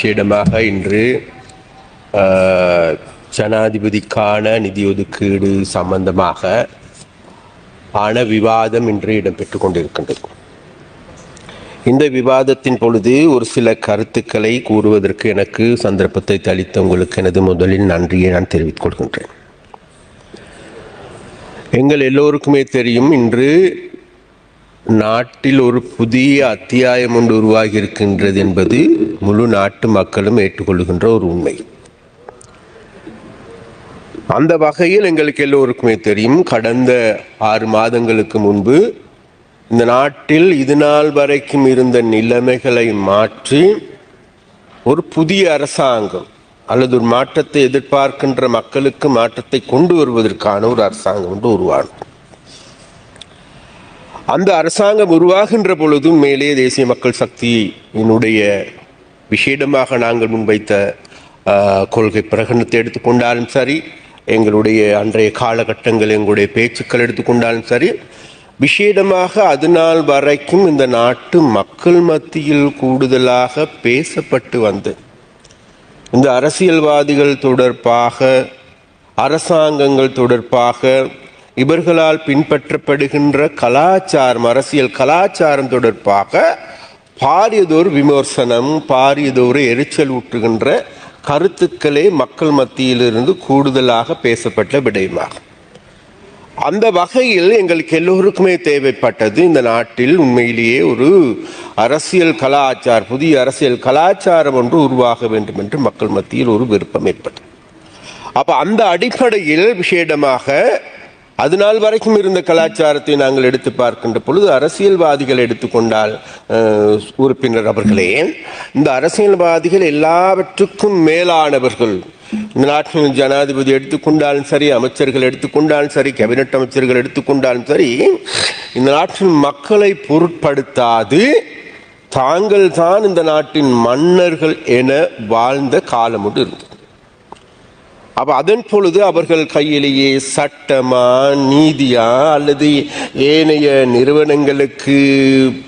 விசேடமாக இன்று ஜனாதிபதிக்கான நிதி ஒதுக்கீடு சம்பந்தமாக ஆன விவாதம் இன்று இடம்பெற்று கொண்டிருக்கின்றது. இந்த விவாதத்தின் பொழுது ஒரு சில கருத்துக்களை கூறுவதற்கு எனக்கு சந்தர்ப்பத்தை தளித்த உங்களுக்கு எனது முதலில் நன்றியை நான் தெரிவித்துக் கொள்கின்றேன். எங்கள் எல்லோருக்குமே தெரியும் இன்று நாட்டில் ஒரு புதிய அத்தியாயம் ஒன்று உருவாகி இருக்கின்றது என்பது முழு நாட்டு மக்களும் ஏற்றுக்கொள்கின்ற ஒரு உண்மை. அந்த வகையில் எங்களுக்கு எல்லோருக்குமே தெரியும் கடந்த ஆறு மாதங்களுக்கு முன்பு இந்த நாட்டில் இது நாள் வரைக்கும் இருந்த நிலைமைகளை மாற்றி ஒரு புதிய அரசாங்கம் அல்லது ஒரு மாற்றத்தை எதிர்பார்க்கின்ற மக்களுக்கு மாற்றத்தை கொண்டு வருவதற்கான ஒரு அரசாங்கம் ஒன்று உருவானது. அந்த அரசாங்கம் உருவாகின்ற பொழுதும் மேலே தேசிய மக்கள் சக்தியினுடைய விஷேடமாக நாங்கள் முன்வைத்த கொள்கை பிரகடனத்தை எடுத்துக்கொண்டாலும் சரி எங்களுடைய அன்றைய காலகட்டங்கள் எங்களுடைய பேச்சுக்கள் எடுத்துக்கொண்டாலும் சரி விஷேடமாக அது நாள் வரைக்கும் இந்த நாட்டு மக்கள் மத்தியில் கூடுதலாக பேசப்பட்டு வந்தது இந்த அரசியல்வாதிகள் தொடர்பாக அரசாங்கங்கள் தொடர்பாக இவர்களால் பின்பற்றப்படுகின்ற கலாச்சாரம் அரசியல் கலாச்சாரம் தொடர்பாக பாரியதொரு விமர்சனம் பாரியதொரு எரிச்சல் ஊற்றுகின்ற கருத்துக்களே மக்கள் மத்தியிலிருந்து கூடுதலாக பேசப்பட்ட விடயமாகும். அந்த வகையில் எங்களுக்கு எல்லோருக்குமே தேவைப்பட்டது இந்த நாட்டில் உண்மையிலேயே ஒரு அரசியல் கலாச்சாரம் புதிய அரசியல் கலாச்சாரம் ஒன்று உருவாக வேண்டும் என்று மக்கள் மத்தியில் ஒரு விருப்பம் ஏற்பட்டது. அப்போ அந்த அடிப்படையில் விசேடமாக அது நாள் வரைக்கும் இருந்த கலாச்சாரத்தை நாங்கள் எடுத்து பார்க்கின்ற பொழுது அரசியல்வாதிகள் எடுத்துக்கொண்டால் உறுப்பினர் அவர்களே இந்த அரசியல்வாதிகள் எல்லாவற்றுக்கும் மேலானவர்கள். இந்த நாட்டின் ஜனாதிபதி எடுத்துக்கொண்டாலும் சரி அமைச்சர்கள் எடுத்துக்கொண்டாலும் சரி கேபினட் அமைச்சர்கள் எடுத்துக்கொண்டாலும் சரி இந்த நாட்டின் மக்களை பொருட்படுத்தாது. தாங்கள் தான் இந்த நாட்டின் மன்னர்கள் என வாழ்ந்த காலம் ஒன்று இருந்தது. அப்போ அதன் பொழுது அவர்கள் கையிலேயே சட்டமா நீதியா அல்லது ஏனைய நிறுவனங்களுக்கு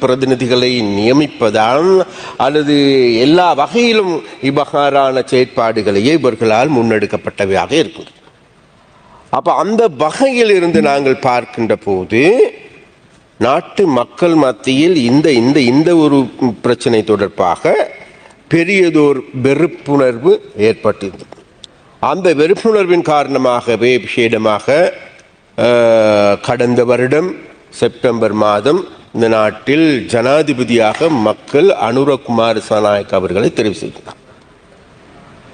பிரதிநிதிகளை நியமிப்பதால் அல்லது எல்லா வகையிலும் இவ்வகாரான செயற்பாடுகளையே இவர்களால் முன்னெடுக்கப்பட்டவையாக இருக்கின்றன அப்போ அந்த வகையில் இருந்து நாங்கள் பார்க்கின்ற போது நாட்டு மக்கள் மத்தியில் இந்த இந்த இந்த ஒரு பிரச்சனை தொடர்பாக பெரியதோர் வெறுப்புணர்வு ஏற்பட்டிருந்தது. அந்த வெறுப்புணர்வின் காரணமாகவே விசேடமாக கடந்த வருடம் செப்டம்பர் மாதம் இந்த நாட்டில் ஜனாதிபதியாக மக்கள் அனுரகுமார் சனாயக் அவர்களை தெரிவு செய்கிறார்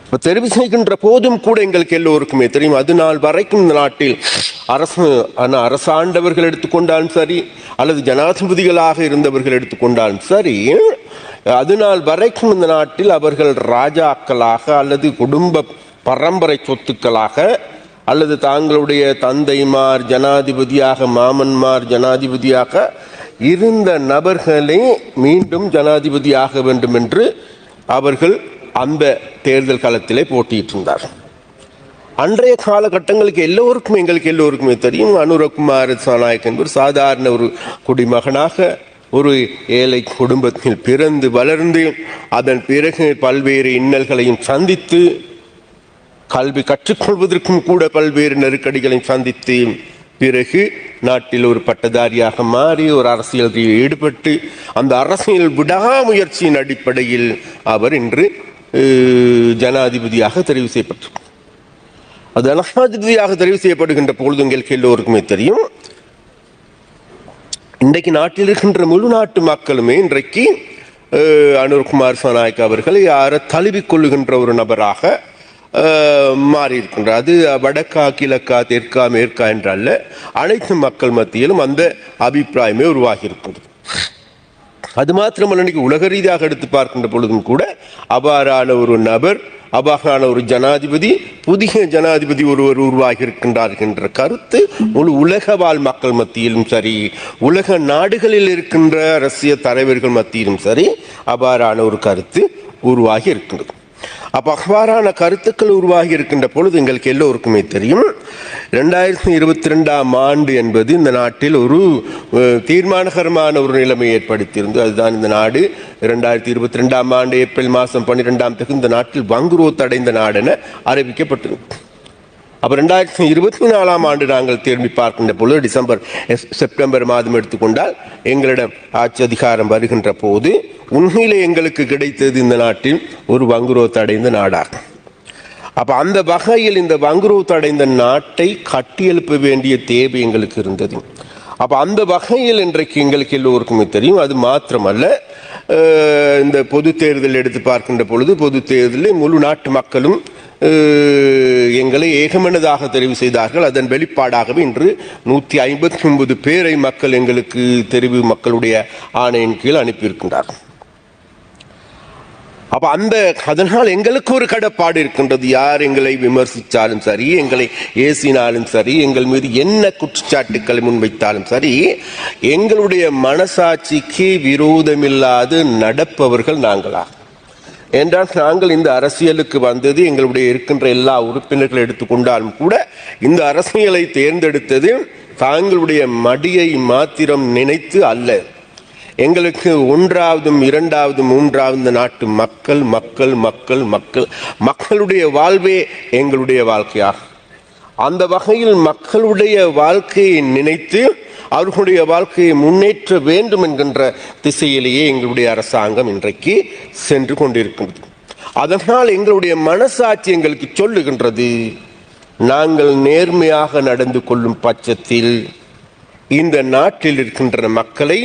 இப்போ தெரிவு செய்கின்ற போதும் கூட எங்களுக்கு எல்லோருக்குமே தெரியும் அது நாள் வரைக்கும் இந்த நாட்டில் அரசு ஆனால் அரசாண்டவர்கள் எடுத்துக்கொண்டாலும் சரி அல்லது ஜனாதிபதிகளாக இருந்தவர்கள் எடுத்துக்கொண்டாலும் சரி அது நாள் வரைக்கும் இந்த நாட்டில் அவர்கள் ராஜாக்களாக அல்லது குடும்ப பரம்பரை சொத்துக்களாக அல்லது தாங்களுடைய தந்தைமார் ஜனாதிபதியாக மாமன்மார் ஜனாதிபதியாக இருந்த நபர்களே மீண்டும் ஜனாதிபதியாக வேண்டும் என்று அவர்கள் அந்த தேர்தல் காலத்திலே போட்டியிட்டிருந்தார். அன்றைய காலகட்டங்களுக்கு எல்லோருக்கும் எங்களுக்கு எல்லோருக்குமே தெரியும் அனுரகுமார் சாநாயக் என்பவர் சாதாரண ஒரு குடிமகனாக ஒரு ஏழை குடும்பத்தில் பிறந்து வளர்ந்து அதன் பிறகு பல்வேறு இன்னல்களையும் சந்தித்து கல்வி கற்றுக்கொள்வதற்கும் கூட பல்வேறு நெருக்கடிகளை சந்தித்து பிறகு நாட்டில் ஒரு பட்டதாரியாக மாறி ஒரு அரசியலில் ஈடுபட்டு அந்த அரசியல் விடாமுயற்சியின் அடிப்படையில் அவர் இன்று ஜனாதிபதியாக தெரிவு செய்யப்பட்டார். அது ஜனாதிபதியாக தெரிவு செய்யப்படுகின்ற பொழுது உங்களுக்கு எல்லோருக்குமே தெரியும். இன்றைக்கு நாட்டில் இருக்கின்ற முழு நாட்டு மக்களுமே இன்றைக்கு அனுர்குமார் சனாயக் அவர்களை யாரை தழுவிக் கொள்ளுகின்ற ஒரு நபராக மாறி இருக்கின்றார் அது வடக்கா கிழக்கா தெற்கா மேற்கா என்றல்ல. அனைத்து மக்கள் மத்தியிலும் அந்த அபிப்பிராயமே உருவாகி இருக்கின்றது. அது மாத்திரமல்ல இன்னைக்கு உலக ரீதியாக எடுத்து பார்க்கின்ற பொழுதும் கூட அபாரான ஒரு நபர் அவ்வாறான ஒரு ஜனாதிபதி புதிய ஜனாதிபதி ஒருவர் உருவாகி இருக்கின்றார் என்ற கருத்து முழு உலக வாழ் மக்கள் மத்தியிலும் சரி உலக நாடுகளில் இருக்கின்ற அரசியல் தலைவர்கள் மத்தியிலும் சரி அபாரான ஒரு கருத்து உருவாகி இருக்கின்றது. அப்போ அவ்வாறான கருத்துக்கள் உருவாகி இருக்கின்ற பொழுது எங்களுக்கு எல்லோருக்குமே தெரியும். ரெண்டாயிரத்தி இருபத்தி ரெண்டாம் ஆண்டு என்பது இந்த நாட்டில் ஒரு தீர்மானகரமான ஒரு நிலைமை ஏற்படுத்தியிருந்து அதுதான் இந்த நாடு. ரெண்டாயிரத்தி இருபத்தி ரெண்டாம் ஆண்டு ஏப்ரல் மாதம் பன்னிரெண்டாம் தேதி இந்த நாட்டில் வங்குரோத்தடைந்த நாடு என அறிவிக்கப்பட்டது அப்போ ரெண்டாயிரத்தி இருபத்தி நாலாம் ஆண்டு நாங்கள் திரும்பி பார்க்கின்ற பொழுது டிசம்பர் செப்டம்பர் மாதம் எடுத்துக்கொண்டால் எங்களிடம் ஆட்சி அதிகாரம் வருகின்ற போது உண்மையிலே எங்களுக்கு கிடைத்தது இந்த நாட்டில் ஒரு வங்குரோத்து அடைந்த நாடாகும். அப்போ அந்த வகையில் இந்த வங்குரோத்து அடைந்த நாட்டை கட்டியெழுப்ப வேண்டிய தேவை எங்களுக்கு இருந்தது. அப்போ அந்த வகையில் இன்றைக்கு எங்களுக்கு எல்லோருக்குமே தெரியும். அது மாத்திரமல்ல இந்த பொது தேர்தல் எடுத்து பார்க்கின்ற பொழுது பொது தேர்தலில் முழு நாட்டு மக்களும் எங்களை ஏகமனதாக தெரிவு செய்தார்கள். அதன் வெளிப்பாடாகவே இன்று நூற்றி ஐம்பத்தி ஒன்பது பேரை மக்கள் எங்களுக்கு தெரிவு மக்களுடைய ஆணையின் கீழ் அனுப்பியிருக்கின்றார்கள். அப்போ அந்த அதனால் எங்களுக்கு ஒரு கடப்பாடு இருக்கின்றது. யார் எங்களை விமர்சித்தாலும் சரி எங்களை ஏசினாலும் சரி எங்கள் மீது என்ன குற்றச்சாட்டுக்களை முன்வைத்தாலும் சரி எங்களுடைய மனசாட்சிக்கு விரோதமில்லாது நடப்பவர்கள் நாங்களாக. என்றால் நாங்கள் இந்த அரசியலுக்கு வந்தது எங்களுடைய இருக்கின்ற எல்லா உறுப்பினர்கள் எடுத்துக்கொண்டாலும் கூட இந்த அரசியலை தேர்ந்தெடுத்தது தாங்களுடைய மடியை மாத்திரம் நினைத்து அல்ல. எங்களுக்கு ஒன்றாவதும் இரண்டாவது மூன்றாவது நாட்டு மக்கள் மக்கள் மக்கள் மக்கள் மக்களுடைய வாழ்வே எங்களுடைய வாழ்க்கையாகும். அந்த வகையில் மக்களுடைய வாழ்க்கையை நினைத்து அவர்களுடைய வாழ்க்கையை முன்னேற்ற வேண்டும் என்கின்ற திசையிலேயே எங்களுடைய அரசாங்கம் இன்றைக்கு சென்று கொண்டிருக்கின்றது. அதனால் எங்களுடைய மனசாட்சி எங்களுக்கு சொல்லுகின்றது நாங்கள் நேர்மையாக நடந்து கொள்ளும் பட்சத்தில் இந்த நாட்டில் இருக்கின்ற மக்களை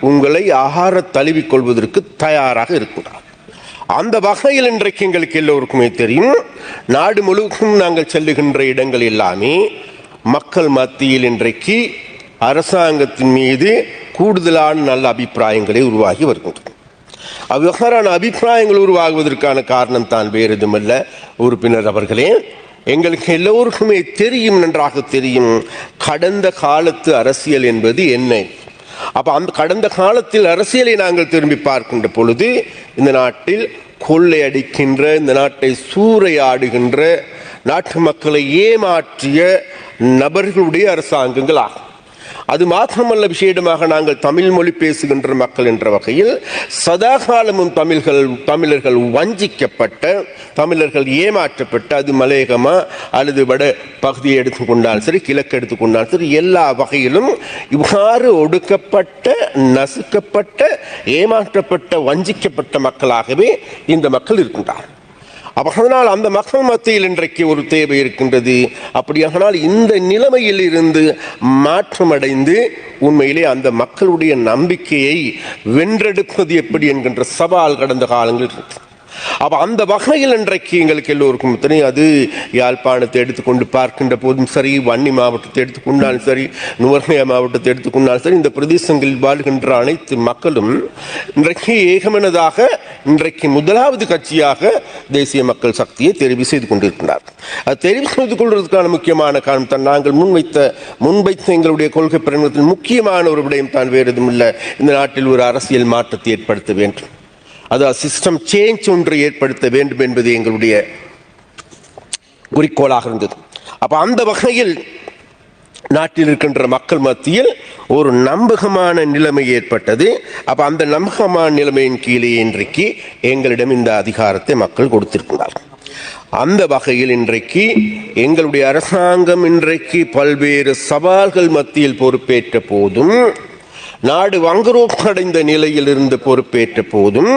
உங்களை ஆகார தழுவிக் கொள்வதற்கு தயாராக இருக்கிறார் அந்த வகையில் இன்றைக்கு எங்களுக்கு எல்லோருக்குமே தெரியும் நாடு முழுவதும் நாங்கள் செல்லுகின்ற இடங்கள் எல்லாமே மக்கள் மத்தியில் இன்றைக்கு அரசாங்கத்தின் மீது கூடுதலான நல்ல அபிப்பிராயங்களை உருவாகி வருகின்றன. அவ்வாறான அபிப்பிராயங்கள் உருவாகுவதற்கான காரணம் தான் வேறு எதுவுமல்ல. உறுப்பினர் அவர்களே எங்களுக்கு எல்லோருக்குமே தெரியும் நன்றாக தெரியும் கடந்த காலத்து அரசியல் என்பது என்ன? அப்போ அந்த கடந்த காலத்தில் அரசியலை நாங்கள் திரும்பி பார்க்கின்ற பொழுது இந்த நாட்டில் கொள்ளையடிக்கின்ற இந்த நாட்டை சூறையாடுகின்ற நாட்டு மக்களை ஏமாற்றிய நபர்களுடைய அரசாங்கங்கள் ஆகும். அது மாத்திரமல்ல விசேடமாக நாங்கள் தமிழ் மொழி பேசுகின்ற மக்கள் என்ற வகையில் சதாகாலமும் தமிழ்கள் தமிழர்கள் வஞ்சிக்கப்பட்ட தமிழர்கள் ஏமாற்றப்பட்ட அது மலையகமா அல்லது வட பகுதியை எடுத்துக்கொண்டாலும் சரி கிழக்கு எடுத்துக்கொண்டாலும் சரி எல்லா வகையிலும் இவ்வாறு ஒடுக்கப்பட்ட நசுக்கப்பட்ட ஏமாற்றப்பட்ட வஞ்சிக்கப்பட்ட மக்களாகவே இந்த மக்கள் இருக்கின்றார்கள். அப்ப அதனால் அந்த மக்கள் மத்தியில் இன்றைக்கு ஒரு தேவை இருக்கின்றது. அப்படியானால் இந்த நிலைமையில் இருந்து மாற்றமடைந்து உண்மையிலே அந்த மக்களுடைய நம்பிக்கையை வென்றெடுப்பது எப்படி என்கின்ற சவால் கடந்த காலங்களில் இருக்கு. அப்போ அந்த வகையில் இன்றைக்கு எங்களுக்கு எல்லோருக்கும் தெரியும். அது யாழ்ப்பாணத்தை எடுத்துக்கொண்டு பார்க்கின்ற போதும் சரி வன்னி மாவட்டத்தை எடுத்துக்கொண்டாலும் சரி நுவர்ணியா மாவட்டத்தை எடுத்துக்கொண்டாலும் சரி இந்த பிரதேசங்களில் வாழ்கின்ற அனைத்து மக்களும் இன்றைக்கு ஏகமனதாக இன்றைக்கு முதலாவது கட்சியாக தேசிய மக்கள் சக்தியை தெரிவு செய்து கொண்டிருக்கிறார் அது தெரிவு செய்து கொள்வதற்கான முக்கியமான காரணம் தான் நாங்கள் முன்வைத்த முன்வைத்த எங்களுடைய கொள்கை பிரகடனத்தில் முக்கியமான ஒரு விடயம் தான் வேறு எதுவும் இல்லை. இந்த நாட்டில் ஒரு அரசியல் மாற்றத்தை ஏற்படுத்த வேண்டும். அது சிஸ்டம் சேஞ்ச் ஒன்று ஏற்படுத்த வேண்டும் என்பது எங்களுடைய குறிக்கோளாக இருந்தது. அப்ப அந்த வகையில் நாட்டில் இருக்கின்ற மக்கள் மத்தியில் ஒரு நம்பகமான நிலைமை ஏற்பட்டது. அப்ப அந்த நம்பகமான நிலைமையின் கீழே இன்றைக்கு எங்களிடம் இந்த அதிகாரத்தை மக்கள் கொடுத்திருக்கிறார்கள். அந்த வகையில் இன்றைக்கு எங்களுடைய அரசாங்கம் இன்றைக்கு பல்வேறு சவால்கள் மத்தியில் பொறுப்பேற்ற போதும் நாடு வங்குரோப்படைந்த நிலையில் இருந்து பொறுப்பேற்ற போதும்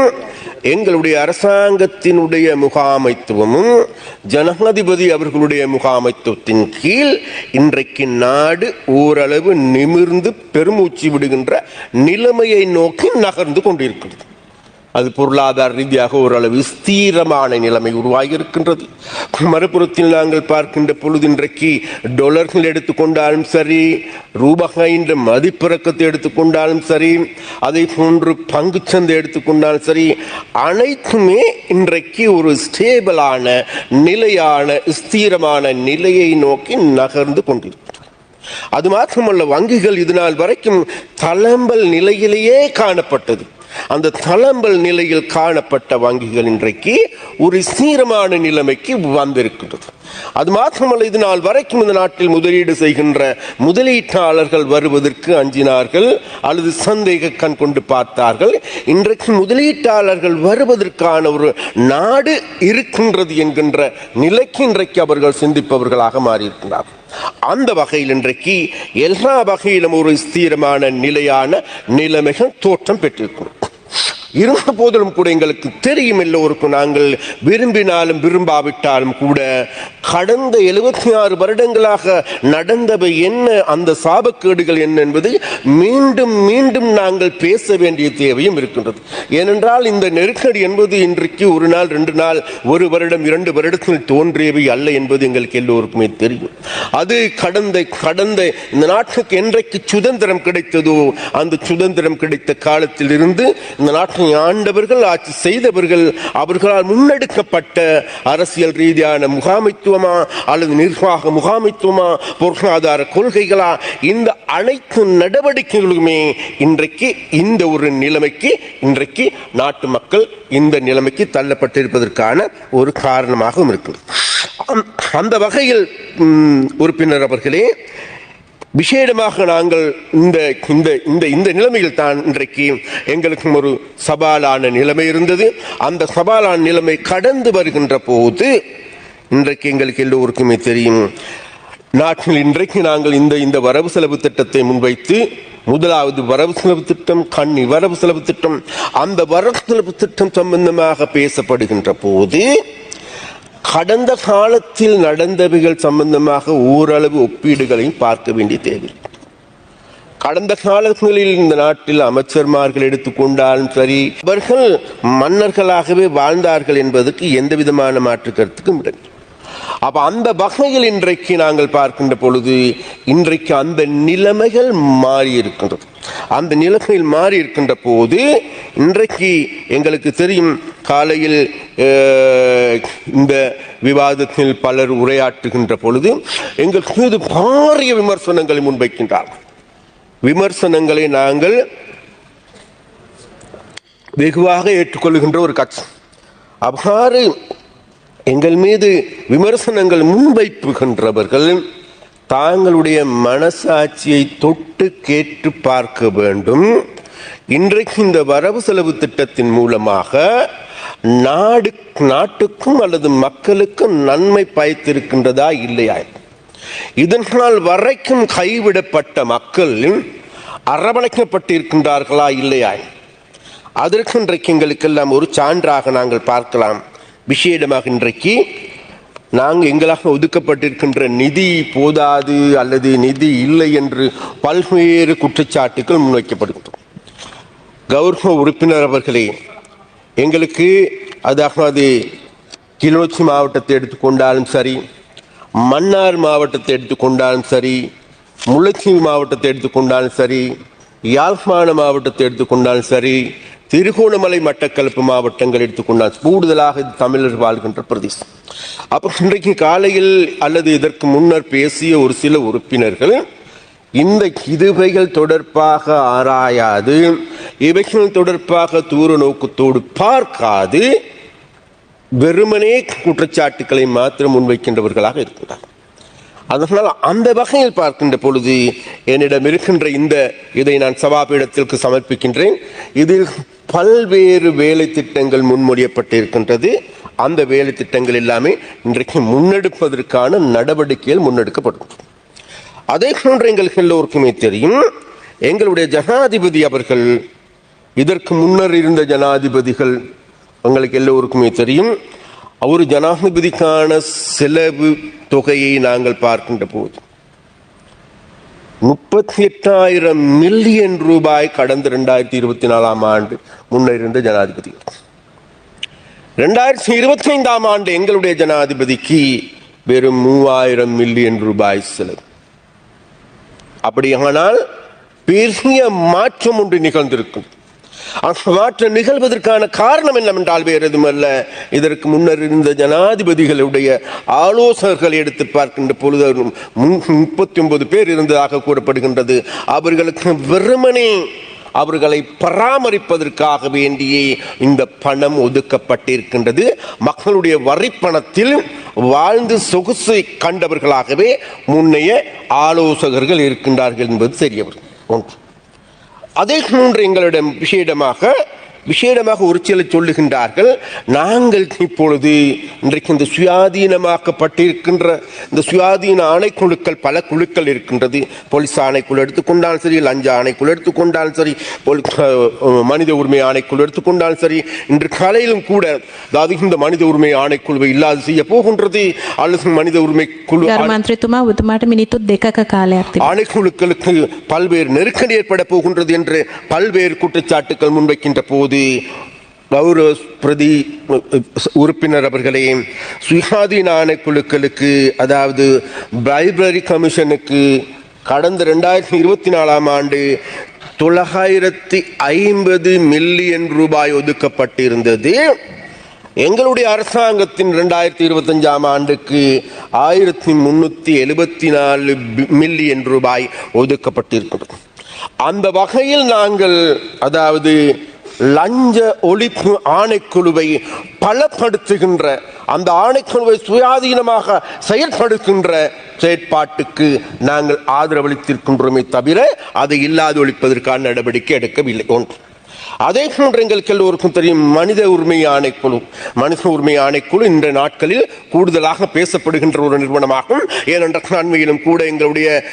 எங்களுடைய அரசாங்கத்தினுடைய முகாமைத்துவமும் ஜனாதிபதி அவர்களுடைய முகாமைத்துவத்தின் கீழ் இன்றைக்கு நாடு ஓரளவு நிமிர்ந்து பெருமூச்சு விடுகின்ற நிலைமையை நோக்கி நகர்ந்து கொண்டிருக்கிறது. அது பொருளாதார ரீதியாக ஓரளவு ஸ்தீரமான நிலைமை உருவாகி இருக்கின்றது மறுபுறத்தில் நாங்கள் பார்க்கின்ற பொழுது இன்றைக்கு டொலர்கள் எடுத்துக்கொண்டாலும் சரி ரூபாயின் மதிப்பிறக்கத்தை எடுத்துக்கொண்டாலும் சரி அதை போன்று பங்கு சந்தை எடுத்துக்கொண்டாலும் சரி அனைத்துமே இன்றைக்கு ஒரு ஸ்டேபிளான நிலையான ஸ்தீரமான நிலையை நோக்கி நகர்ந்து கொண்டிருக்கிறது அது மாத்திரமல்ல வங்கிகள் இது நாள் வரைக்கும் தளம்பல் நிலையிலேயே காணப்பட்டது. அந்த தளம்பல் நிலையில் காணப்பட்ட வங்கிகள் இன்றைக்கு ஒரு சீரமான நிலைமைக்கு வந்திருக்கிறது அது மாத்திரமல்ல இது நாள் வரைக்கும் இந்த நாட்டில் முதலீடு செய்கின்ற முதலீட்டாளர்கள் வருவதற்கு அஞ்சினார்கள் அல்லது சந்தேக கண் கொண்டு பார்த்தார்கள். இன்றைக்கு முதலீட்டாளர்கள் வருவதற்கான ஒரு நாடு இருக்கின்றது என்கின்ற நிலைக்கு இன்றைக்கு அவர்கள் சிந்திப்பவர்களாக மாறியிருக்கிறார்கள் அந்த வகையில் இன்றைக்கு எல்லா வகையிலும் ஒரு ஸ்தீரமான நிலையான நிலைமைகள் தோற்றம் பெற்றிருக்கணும். இருந்த போதிலும் கூட எங்களுக்கு தெரியும் எல்லோருக்கும் நாங்கள் விரும்பினாலும் விரும்பாவிட்டாலும் கூட கடந்த எழுபத்தி ஆறு வருடங்களாக நடந்தவை என்ன அந்த சாபக்கேடுகள் என்ன என்பது மீண்டும் மீண்டும் நாங்கள் பேச வேண்டிய தேவையும் இருக்கின்றது. ஏனென்றால் இந்த நெருக்கடி என்பது இன்றைக்கு ஒரு நாள் ரெண்டு நாள் ஒரு வருடம் இரண்டு வருடத்தில் தோன்றியவை அல்ல என்பது எங்களுக்கு எல்லோருக்குமே தெரியும். அது கடந்த கடந்த இந்த நாட்டுக்கு என்றைக்கு சுதந்திரம் கிடைத்ததோ அந்த சுதந்திரம் கிடைத்த காலத்தில் இருந்து இந்த நாட்டை ஆண்டவர்கள் ஆட்சி செய்தவர்கள் அவர்களால் முன்னெடுக்கப்பட்ட அரசியல் ரீதியான முகாமைத்துவமா அல்லது நிர்வாக முகாமைத்துவமா பொருளாதார கொள்கைகளா? இந்த அனைத்து நடவடிக்கைகளுமே இன்றைக்கு இந்த ஒரு நிலைமைக்கு இன்றைக்கு நாட்டு மக்கள் இந்த நிலைமைக்கு தள்ளப்பட்டிருப்பதற்கான ஒரு காரணமாகவும் இருக்குது அந்த- அந்த வகையில் உறுப்பினர் அவர்களே விசேடமாக நாங்கள் இந்த இந்த இந்த இந்த நிலைமையில் தான் இன்றைக்கு எங்களுக்கும் ஒரு சவாலான நிலைமை இருந்தது. அந்த சவாலான நிலைமை கடந்து வருகின்ற போது இன்றைக்கு எங்களுக்கு எல்லோருக்குமே தெரியும். நாட்டில் இன்றைக்கு நாங்கள் இந்த இந்த வரவு செலவு திட்டத்தை முன்வைத்து முதலாவது வரவு செலவு திட்டம் கண்ணி வரவு செலவு திட்டம் அந்த வரவு செலவு திட்டம் சம்பந்தமாக பேசப்படுகின்ற போது கடந்த காலத்தில் நடந்தவைகள் சம்பந்தமாக ஓரளவு ஒப்பீடுகளையும் பார்க்க வேண்டிய தேவை. கடந்த காலங்களில் இந்த நாட்டில் அமைச்சர்மார்கள் எடுத்துக்கொண்டாலும் சரி அவர்கள் மன்னர்களாகவே வாழ்ந்தார்கள் என்பதற்கு எந்த விதமான மாற்று கருத்துக்கும் இடங்கள் அப்போ அந்த வகையில் இன்றைக்கு நாங்கள் பார்க்கின்ற பொழுது இன்றைக்கு அந்த நிலைமைகள் மாறி இருக்கின்றது. அந்த நிலைமையில் மாறி இருக்கின்ற போது இன்றைக்கு எங்களுக்கு தெரியும் காலையில் இந்த விவாதத்தில் பலர் உரையாற்றுகின்ற பொழுது எங்கள் மீது பாரிய விமர்சனங்களை முன்வைக்கின்றார்கள் விமர்சனங்களை நாங்கள் வெகுவாக ஏற்றுக்கொள்கின்ற ஒரு கட்சி. அவ்வாறு எங்கள் மீது விமர்சனங்கள் முன்வைப்புகின்றவர்கள் தாங்களுடைய மனசாட்சியை தொட்டு கேட்டு பார்க்க வேண்டும். இன்றைக்கு இந்த வரவு செலவு திட்டத்தின் மூலமாக நாடு நாட்டுக்கும் அல்லது மக்களுக்கும் நன்மை பயத்திருக்கின்றதா இல்லையா? இதனால் வரைக்கும் கைவிடப்பட்ட மக்கள் அரவணைக்கப்பட்டிருக்கின்றார்களா இல்லையா? அதற்கு இன்றைக்கு எங்களுக்கெல்லாம் ஒரு சான்றாக நாங்கள் பார்க்கலாம். விஷயமாக இன்றைக்கு நாங்கள் எங்களாக ஒதுக்கப்பட்டிருக்கின்ற நிதி போதாது அல்லது நிதி இல்லை என்று பல்வேறு குற்றச்சாட்டுகள் முன்வைக்கப்படுகின்றோம் கௌரவ உறுப்பினர் அவர்களே எங்களுக்கு அதாவது கிளிநொச்சி மாவட்டத்தை எடுத்துக்கொண்டாலும் சரி மன்னார் மாவட்டத்தை எடுத்துக்கொண்டாலும் சரி முல்லைச்சீவு மாவட்டத்தை எடுத்துக்கொண்டாலும் சரி யாழ்ப்பாண மாவட்டத்தை எடுத்துக்கொண்டாலும் சரி திருகோணமலை மட்டக்களப்பு மாவட்டங்கள் எடுத்துக்கொண்டால் கூடுதலாக இது தமிழர் வாழ்கின்ற பிரதேசம். அப்போ இன்றைக்கு காலையில் அல்லது இதற்கு முன்னர் பேசிய ஒரு சில உறுப்பினர்கள் இந்த இதுவைகள் தொடர்பாக ஆராயாது இவைகள் தொடர்பாக தூர நோக்கத்தோடு பார்க்காது வெறுமனே குற்றச்சாட்டுக்களை மாத்திரம் முன்வைக்கின்றவர்களாக இருக்கிறார் அதனால் அந்த வகையில் பார்க்கின்ற பொழுது என்னிடம் இருக்கின்ற இந்த இதை நான் சபாபீடத்திற்கு சமர்ப்பிக்கின்றேன். இதில் பல்வேறு வேலை திட்டங்கள் முன்மொழியப்பட்டிருக்கின்றது. அந்த வேலை திட்டங்கள் எல்லாமே இன்றைக்கு முன்னெடுப்பதற்கான நடவடிக்கைகள் முன்னெடுக்கப்படும். அதே போன்று எங்களுக்கு எல்லோருக்குமே தெரியும் எங்களுடைய ஜனாதிபதி அவர்கள் இதற்கு முன்னர் இருந்த ஜனாதிபதிகள் உங்களுக்கு எல்லோருக்குமே தெரியும் ஒரு ஜனாதிபதிக்கான செலவு தொகையை நாங்கள் பார்க்கின்ற போது முப்பத்தி எட்டாயிரம் மில்லியன் ரூபாய் கடந்த ரெண்டாயிரத்தி இருபத்தி நாலாம் ஆண்டு முன்னர் இருந்த ஜனாதிபதி. ரெண்டாயிரத்தி இருபத்தி ஐந்தாம் ஆண்டு எங்களுடைய ஜனாதிபதிக்கு வெறும் மூவாயிரம் மில்லியன் ரூபாய் செலவு. அப்படியானால் பெரிய மாற்றம் ஒன்று நிகழ்ந்திருக்கும். மாற்றம் நிகழ்வதற்கான காரணம் என்னவென்றால் வேறு எதுவுமல்ல. இதற்கு முன்னர் இருந்த ஜனாதிபதிகளுடைய ஆலோசகர்கள் எடுத்து பார்க்கின்ற பொழுது முப்பத்தி ஒன்பது பேர் இருந்ததாக கூறப்படுகின்றது. அவர்களுக்கு வெறுமனே அவர்களை பராமரிப்பதற்காக வேண்டியே இந்த பணம் ஒதுக்கப்பட்டிருக்கின்றது. மக்களுடைய வரிப்பணத்தில் வாழ்ந்து சொகுசு கண்டவர்களாகவே முன்னைய ஆலோசகர்கள் இருக்கின்றார்கள் என்பது தெரியவர் ஒன்று. அதே மூன்று எங்களிடம் விஷயமாக விசேடமாக ஒரு சிலர் சொல்லுகின்றார்கள் நாங்கள் இப்பொழுது இன்றைக்கு இந்த சுயாதீனமாக்கப்பட்டிருக்கின்ற இந்த சுயாதீன ஆணைக்குழுக்கள் பல குழுக்கள் இருக்கின்றது. போலீஸ் ஆணைக்குழு எடுத்துக்கொண்டாலும் சரி லஞ்ச ஆணைக்குழு எடுத்துக்கொண்டாலும் சரி மனித உரிமை ஆணைக்குழு எடுத்துக்கொண்டாலும் சரி இன்று காலையிலும் கூட அதாவது இந்த மனித உரிமை ஆணைக்குழுவை இல்லாது செய்ய போகின்றது. அல்லது மனித உரிமை குழு ஆணைக்குழுக்களுக்கு பல்வேறு நெருக்கடி ஏற்பட போகின்றது என்று பல்வேறு குற்றச்சாட்டுகள் முன்வைக்கின்ற போது கௌரவ பிரதி உறுப்பினர் அவர்களே சுயாதீன ஆணைக்குழுக்களுக்கு அதாவது லைப்ரரி கமிஷனுக்கு கடந்த ரெண்டாயிரத்தி இருபத்தி நாலாம் ஆண்டு தொள்ளாயிரத்தி ஐம்பது மில்லியன் ரூபாய் ஒதுக்கப்பட்டிருந்தது. எங்களுடைய அரசாங்கத்தின் ரெண்டாயிரத்தி இருபத்தஞ்சாம் ஆண்டுக்கு ஆயிரத்தி முன்னூற்றி எழுபத்தி நாலு மில்லியன் ரூபாய் ஒதுக்கப்பட்டிருக்கிறது. அந்த வகையில் நாங்கள் அதாவது லஞ்ச ஒழிப்பு ஆணைக்குழுவை பலப்படுத்துகின்ற அந்த ஆணைக்குழுவை சுயாதீனமாக செயல்படுத்துகின்ற செயற்பாட்டுக்கு நாங்கள் ஆதரவளித்திருக்கின்றோமே தவிர அதை இல்லாது ஒழிப்பதற்கான நடவடிக்கை எடுக்கவில்லை. ஒன்று. அதே போன்று எங்களுக்கு எல்லோருக்கும் தெரியும் மனித உரிமை ஆணைக்குழு. மனித உரிமை ஆணைக்குழு இந்த நாட்களில் கூடுதலாக பேசப்படுகின்ற ஒரு நிறுவனமாகும். ஏனென்றால் அண்மையிலும் கூட எங்களுடைய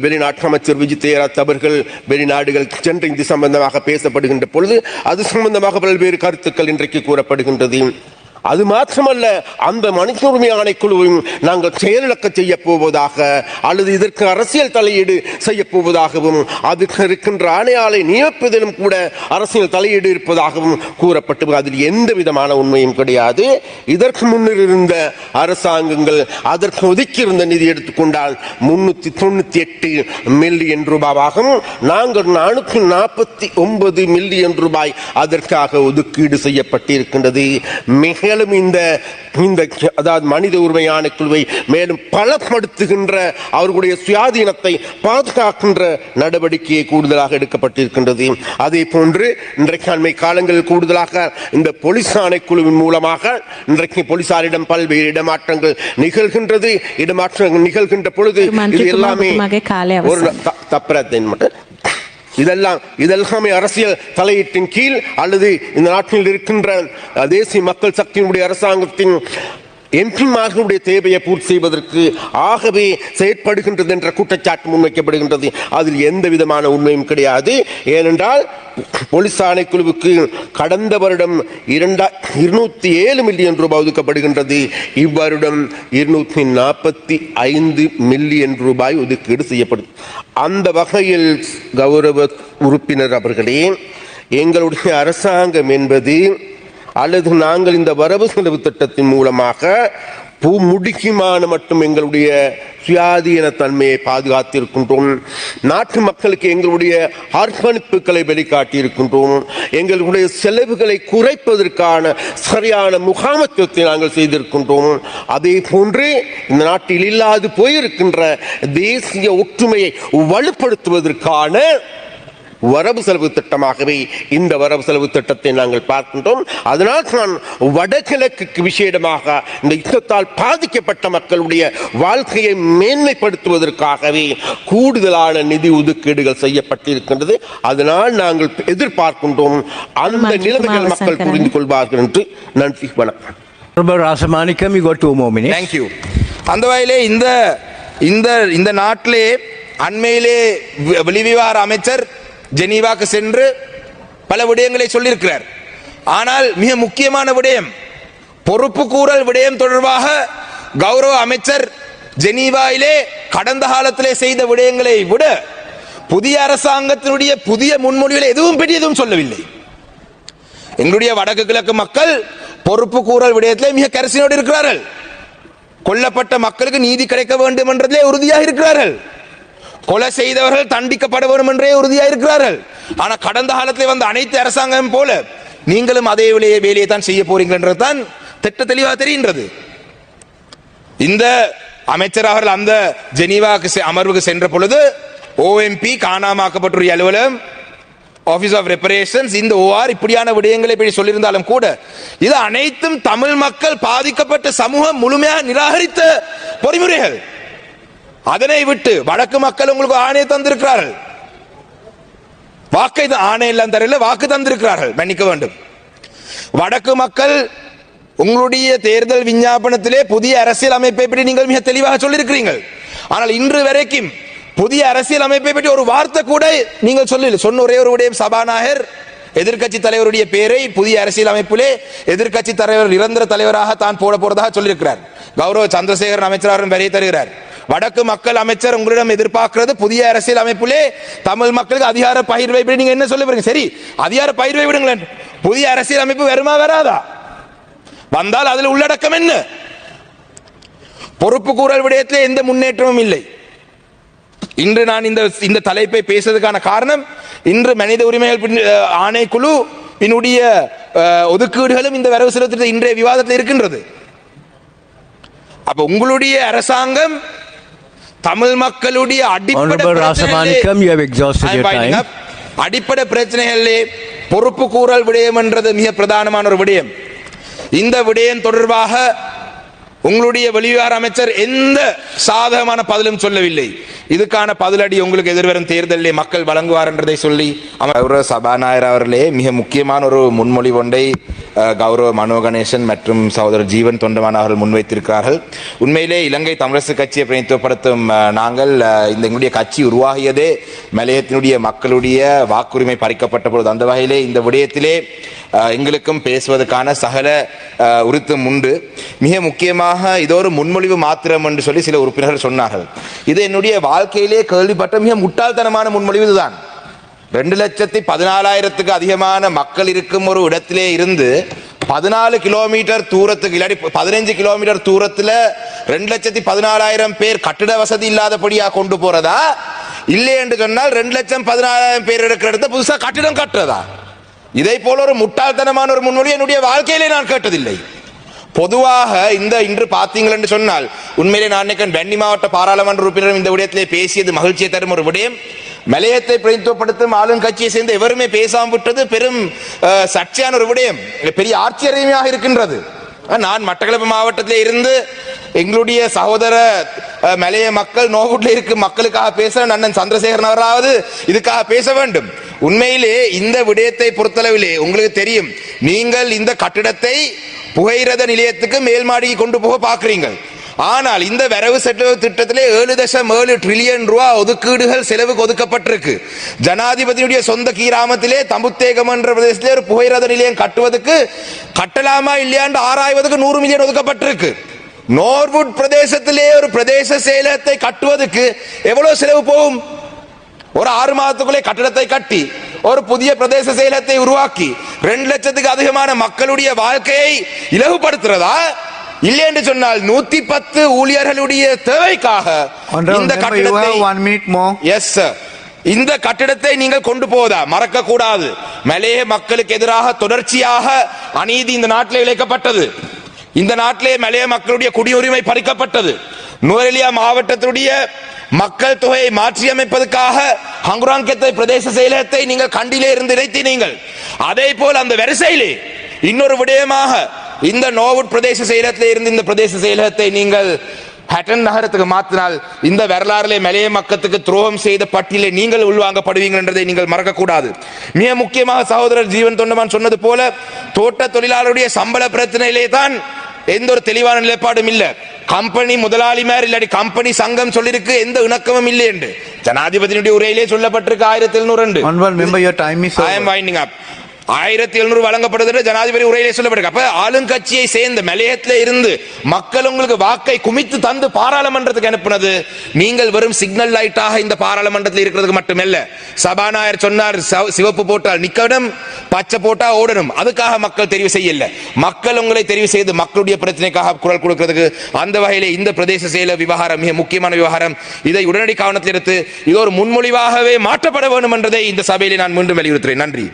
வெளிநாட்டு அமைச்சர் விஜய் தேராத் அவர்கள் வெளிநாடுகள் சென்று இது சம்பந்தமாக பேசப்படுகின்ற பொழுது அது சம்பந்தமாக பல்வேறு கருத்துக்கள் இன்றைக்கு கூறப்படுகின்றது. அது மாத்திரமல்ல அந்த மனித உரிமை ஆணைக்குழுவையும் நாங்கள் செயலிழக்க செய்ய போவதாக அல்லது இதற்கு அரசியல் தலையீடு செய்ய போவதாகவும் அதுக்கு இருக்கின்ற ஆணையாளை நியமிப்பதிலும் கூட அரசியல் தலையீடு இருப்பதாகவும் கூறப்பட்டு அதில் எந்த விதமான உண்மையும் கிடையாது. இதற்கு முன்னர் இருந்த அரசாங்கங்கள் அதற்கு ஒதுக்கியிருந்த நிதி எடுத்துக்கொண்டால் முன்னூத்தி தொண்ணூத்தி எட்டு மில்லியன் ரூபாவாகவும் நாங்கள் நானூற்றி நாற்பத்தி ஒன்பது மில்லியன் ரூபாய் அதற்காக ஒதுக்கீடு செய்யப்பட்டிருக்கின்றது. மிக மேலும் இந்த இந்த அதாவது மனித உரிமை ஆணைக்குழுவை மேலும் பலப்படுத்துகின்ற அவர்களுடைய சுயாதீனத்தை பாதுகாக்கின்ற நடவடிக்கையை கூடுதலாக எடுக்கப்பட்டிருக்கின்றது. அதே போன்று இன்றைக்கு அண்மை காலங்களில் கூடுதலாக இந்த போலீஸ் ஆணைக்குழுவின் மூலமாக இன்றைக்கு போலீசாரிடம் பல்வேறு இடமாற்றங்கள் நிகழ்கின்றது. இடமாற்றங்கள் நிகழ்கின்ற பொழுது இது எல்லாமே ஒரு அவசரம். த- தப்புறத்தை மட்டும். இதெல்லாம் இதெல்லாமே அரசியல் தலையீட்டின் கீழ் அல்லது இந்த நாட்டில் இருக்கின்ற தேசிய மக்கள் சக்தியினுடைய அரசாங்கத்தின் எம்பிமார்களுடைய தேவையை பூர்த்தி செய்வதற்கு ஆகவே செயற்படுகின்றது என்ற குற்றச்சாட்டு முன்வைக்கப்படுகின்றது. அதில் எந்த விதமான உண்மையும் கிடையாது. ஏனென்றால் போலீஸ் ஆணைக்குழுவுக்கு கடந்த வருடம் இரண்டா இருநூற்றி ஏழு மில்லியன் ரூபாய் ஒதுக்கப்படுகின்றது. இவ்வருடம் இருநூற்றி நாற்பத்தி ஐந்து மில்லியன் ரூபாய் ஒதுக்கீடு செய்யப்படும் அந்த வகையில் கௌரவ உறுப்பினர் அவர்களே எங்களுடைய அரசாங்கம் என்பது அல்லது நாங்கள் இந்த வரவு செலவு திட்டத்தின் மூலமாக பூ முடிக்குமான மட்டும் எங்களுடைய சுயாதீன தன்மையை பாதுகாத்திருக்கின்றோம். நாட்டு மக்களுக்கு எங்களுடைய அர்ப்பணிப்புகளை வெளிக்காட்டியிருக்கின்றோம் எங்களுடைய செலவுகளை குறைப்பதற்கான சரியான முகாமத்துவத்தை நாங்கள் செய்திருக்கின்றோம். அதே போன்று இந்த நாட்டில் இல்லாது போயிருக்கின்ற தேசிய ஒற்றுமையை வலுப்படுத்துவதற்கான வரவு செலவு திட்டமாகவே இந்த வரவு செலவு திட்டத்தை நாங்கள் பார்க்கின்றோம். அதனால் தான் வடகிழக்கு விசேடமாக இந்த யுத்தத்தால் பாதிக்கப்பட்ட மக்களுடைய வாழ்க்கையை மேன்மைப்படுத்துவதற்காகவே கூடுதலான நிதி ஒதுக்கீடுகள் செய்யப்பட்டிருக்கின்றது. அதனால் நாங்கள் எதிர்பார்க்கின்றோம். அந்த நிலைமைகள் மக்கள் புரிந்து கொள்வார்கள் என்று நன்றி வணக்கம். more minutes. தேங்க்யூ அந்த வகையிலே இந்த இந்த இந்த நாட்டிலே அண்மையிலே வெளிவிவகார அமைச்சர் ஜெனீவாக்கு சென்று பல விடயங்களை சொல்லியிருக்கிறார். ஆனால் மிக முக்கியமான விடயம் பொறுப்பு கூறல் விடயம் தொடர்பாக கௌரவ அமைச்சர் ஜெனீவாயிலே கடந்த காலத்திலே செய்த விடயங்களை விட புதிய அரசாங்கத்தினுடைய புதிய முன்மொழிவில் எதுவும் பெரிய எதுவும் சொல்லவில்லை. எங்களுடைய வடக்கு கிழக்கு மக்கள் பொறுப்பு கூறல் விடயத்திலே மிக கரிசனோடு இருக்கிறார்கள். கொல்லப்பட்ட மக்களுக்கு நீதி கிடைக்க வேண்டும் என்றதிலே உறுதியாக இருக்கிறார்கள். கொலை செய்தவர்கள் தண்டிக்கப்பட வேண்டும் என்றே உறுதியாக இருக்கிறார்கள் ஆனா கடந்த காலத்தில் வந்த அனைத்து அரசாங்கம் போல நீங்களும் அதே வேலையை வேலையை தான் செய்ய போறீங்கன்றது தான் திட்ட தெளிவாக தெரிகின்றது. இந்த அமைச்சர் அவர்கள் அந்த ஜெனீவாக்கு செ- அமர்வுக்கு சென்ற பொழுது ஓஎம்பி காணாமாக்கப்பட்டுள்ள அலுவலகம் ஆஃபீஸ் ஆஃப் ரெப்பரேஷன்ஸ் இந்த ஓஆர் இப்படியான விடயங்களை இப்படி சொல்லியிருந்தாலும் கூட இது அனைத்தும் தமிழ் மக்கள் பாதிக்கப்பட்ட சமூகம் முழுமையாக நிராகரித்த பொறிமுறைகள். அதனை விட்டு வடக்கு மக்கள் உங்களுக்கு ஆணையை தந்திருக்கிறார்கள். வாக்கை ஆணை எல்லாம் தரல வாக்கு தந்திருக்கிறார்கள் மன்னிக்க வேண்டும். வடக்கு மக்கள் உங்களுடைய தேர்தல் விஞ்ஞாபனத்திலே புதிய அரசியல் அமைப்பை பற்றி நீங்கள் மிக தெளிவாக சொல்லியிருக்கிறீர்கள். ஆனால் இன்று வரைக்கும் புதிய அரசியல் அமைப்பை பற்றி ஒரு வார்த்தை கூட நீங்கள் சொல்லல சொன்ன ஒரே ஒரு விடயம் சபாநாயகர் எதிர்க்கட்சி தலைவருடைய பெயரை புதிய அரசியல் அமைப்பிலே எதிர்கட்சி தலைவர் நிரந்தர தலைவராக தான் போட போறதாக சொல்லியிருக்கிறார். கௌரவ சந்திரசேகரன் அமைச்சர் அவரும் தருகிறார். வடக்கு மக்கள் அமைச்சர் உங்களிடம் எதிர்பார்க்கிறது புதிய அரசியல் அமைப்பிலே தமிழ் மக்களுக்கு அதிகார பகிர்வை நீங்க என்ன சொல்ல சரி அதிகார பகிர்வை விடுங்களேன். புதிய அரசியல் அமைப்பு வருமா வராதா? வந்தால் அதில் உள்ளடக்கம் என்ன? பொறுப்பு கூறல் விடயத்திலே எந்த முன்னேற்றமும் இல்லை. இன்று நான் இந்த இந்த தலைப்பை பேசுவதற்கான காரணம் இன்று மனித உரிமைகள் ஆணைக்குழு என்னுடைய ஒதுக்கீடுகளும் இந்த வரவு செலவு திட்ட இன்றைய விவாதத்தில் இருக்கின்றது. அப்ப உங்களுடைய அரசாங்கம் தமிழ் மக்களுடைய அடிப்படை. அடிப்படை பிரச்சனைகளிலே பொறுப்பு கூறல் விடயம் என்றது மிக பிரதானமான ஒரு விடயம். இந்த விடயம் தொடர்பாக உங்களுடைய வெளிவிவகார அமைச்சர் எந்த சாதகமான பதிலும் சொல்லவில்லை. இதுக்கான பதிலடி உங்களுக்கு எதிர்வரும் தேர்தலிலே மக்கள் வழங்குவார் என்றதை சொல்லி அவர் சபாநாயகர் அவர்களே மிக முக்கியமான ஒரு முன்மொழி ஒன்றை கௌரவ மனோ கணேசன் மற்றும் சகோதரர் ஜீவன் தொண்டமான் அவர்கள் முன்வைத்திருக்கிறார்கள். உண்மையிலே இலங்கை தமிழரசு கட்சியை பிரதிநிதித்துவப்படுத்தும் நாங்கள் இந்த எங்களுடைய கட்சி உருவாகியதே மலையத்தினுடைய மக்களுடைய வாக்குரிமை பறிக்கப்பட்ட பொழுது. அந்த வகையிலே இந்த விடயத்திலே எங்களுக்கும் பேசுவதற்கான சகல உருத்தம் உண்டு. மிக முக்கியமாக இது ஒரு முன்மொழிவு மாத்திரம் என்று சொல்லி சில உறுப்பினர்கள் சொன்னார்கள். இது என்னுடைய வாழ்க்கையிலே கேள்விப்பட்ட மிக முட்டாள்தனமான முன்மொழிவு இதுதான். ரெண்டு லட்சத்தி பதினாலாயிரத்துக்கு அதிகமான மக்கள் இருக்கும் ஒரு இடத்திலே இருந்து பதினாலு கிலோமீட்டர் தூரத்துக்கு இல்லாட்டி பதினஞ்சு கிலோமீட்டர் தூரத்தில் ரெண்டு லட்சத்தி பதினாலாயிரம் பேர் கட்டிட வசதி இல்லாதபடியா கொண்டு போறதா? இல்லை என்று சொன்னால் ரெண்டு லட்சம் பதினாலாயிரம் பேர் இருக்கிற இடத்த புதுசாக கட்டிடம் கட்டுறதா? இதை போல ஒரு முட்டாள்தனமான ஒரு முன்மொழி என்னுடைய வாழ்க்கையிலே நான் கேட்டதில்லை. பொதுவாக இந்த இன்று பார்த்தீங்கள் என்று சொன்னால் உண்மையிலே நான் நினைக்கிறேன் வெண்ணி மாவட்ட பாராளுமன்ற உறுப்பினரும் இந்த விடயத்திலே பேசியது மகிழ்ச்சியை தரும் ஒரு விடயம். மலையத்தை பிரதித்துவப்படுத்தும் ஆளுங்கட்சியை சேர்ந்த எவருமே பேசாம விட்டது பெரும் சர்ச்சையான ஒரு விடயம். பெரிய ஆச்சரியமாக இருக்கின்றது. நான் மட்டக்களப்பு மாவட்டத்தில் இருந்து எங்களுடைய சகோதர மலைய மக்கள் நோவுட்ல இருக்கும் மக்களுக்காக பேச அண்ணன் சந்திரசேகரன் அவராவது இதுக்காக பேச வேண்டும். உண்மையிலே இந்த விடயத்தை பொறுத்தளவிலே உங்களுக்கு தெரியும். நீங்கள் இந்த கட்டிடத்தை புகையிரத நிலையத்துக்கு மேல்மாடிக்கு கொண்டு போக பார்க்குறீங்க ஆனால் இந்த வரவு செலவு திட்டத்திலே ஏழு தசம் ஏழு ட்ரில்லியன் ரூபா ஒதுக்கீடுகள் செலவுக்கு ஒதுக்கப்பட்டிருக்கு. ஜனாதிபதியுடைய சொந்த கிராமத்திலே தம்புத்தேகம் என்ற பிரதேசத்திலே ஒரு புகைரத நிலையம் கட்டுவதற்கு கட்டலாமா இல்லையாண்டு ஆராய்வதற்கு நூறு மில்லியன் ஒதுக்கப்பட்டிருக்கு. நோர்வுட் பிரதேசத்திலே ஒரு பிரதேச செயலகத்தை கட்டுவதற்கு எவ்வளவு செலவு போகும்? ஒரு ஆறு மாதத்துக்குள்ளே கட்டடத்தை கட்டி ஒரு புதிய பிரதேச செயலகத்தை உருவாக்கி ரெண்டு லட்சத்துக்கு அதிகமான மக்களுடைய வாழ்க்கையை இலகுபடுத்துறதா இல்லை என்று சொன்னால் நூத்தி பத்து ஊழியர்களுடைய தேவைக்காக இந்த கட்டிடத்தை. எஸ் சார் இந்த கட்டிடத்தை நீங்கள் கொண்டு போதா மறக்க கூடாது மலைய மக்களுக்கு எதிராக தொடர்ச்சியாக அநீதி இந்த நாட்டிலே இழைக்கப்பட்டது. இந்த நாட்டிலே மலைய மக்களுடைய குடியுரிமை பறிக்கப்பட்டது. நுவரெலியா மாவட்டத்துடைய மக்கள் தொகையை மாற்றியமைப்பதற்காக ஹங்குராங்கத்தை பிரதேச செயலகத்தை நீங்கள் கண்டிலே இருந்து இணைத்தினீங்கள் அதே போல் அந்த வரிசையிலே இன்னொரு விடயமாக இந்த நோவுட் பிரதேச செயலகத்திலே இருந்து இந்த பிரதேச செயலகத்தை நீங்கள் ஹட்டன் நகரத்துக்கு மாற்றினால் இந்த வரலாறுலே மலைய மக்களுக்கு துரோகம் செய்த பட்டியலை நீங்கள் உள்வாங்கப்படுவீங்க என்றதை நீங்கள் மறக்கக்கூடாது. மிக முக்கியமாக சகோதரர் ஜீவன் தொண்டமான் சொன்னது போல தோட்ட தொழிலாளருடைய சம்பள பிரச்சனையிலே தான் எந்த ஒரு தெளிவான நிலைப்பாடும் இல்ல. கம்பெனி முதலாளிமார் இல்லாட்டி கம்பெனி சங்கம் சொல்லிருக்கு எந்த இணக்கமும் இல்லை என்று. ஜனாதிபதியினுடைய உரையிலே சொல்லப்பட்டிருக்கு ஆயிரத்தி எழுநூறு ரெண்டு. ஆயிரத்தி எழுநூறு வழங்கப்படுது ஜனாதிபதி உரையிலே சொல்லப்பட்டிருக்கு அப்ப ஆளுங்கட்சியை சேர்ந்த மலையத்தில் இருந்து மக்கள் உங்களுக்கு வாக்கை குமித்து தந்து பாராளுமன்றத்துக்கு அனுப்புனது நீங்கள் வெறும் சிக்னல் லைட்டாக இந்த பாராளுமன்றத்தில் இருக்கிறதுக்கு மட்டுமல்ல. சபாநாயகர் சொன்னார் சிவப்பு போட்டால் நிக்கணும் பச்சை போட்டா ஓடணும். அதுக்காக மக்கள் தெரிவு செய்யல. மக்கள் உங்களை தெரிவு செய்து மக்களுடைய பிரச்சனைக்காக குரல் கொடுக்கிறதுக்கு அந்த வகையிலே இந்த பிரதேச செயல விவகாரம் மிக முக்கியமான விவகாரம். இதை உடனடி கவனத்தில் எடுத்து இது ஒரு முன்மொழிவாகவே மாற்றப்பட வேண்டும் என்றதை இந்த சபையிலே நான் மீண்டும் வலியுறுத்துகிறேன். நன்றி.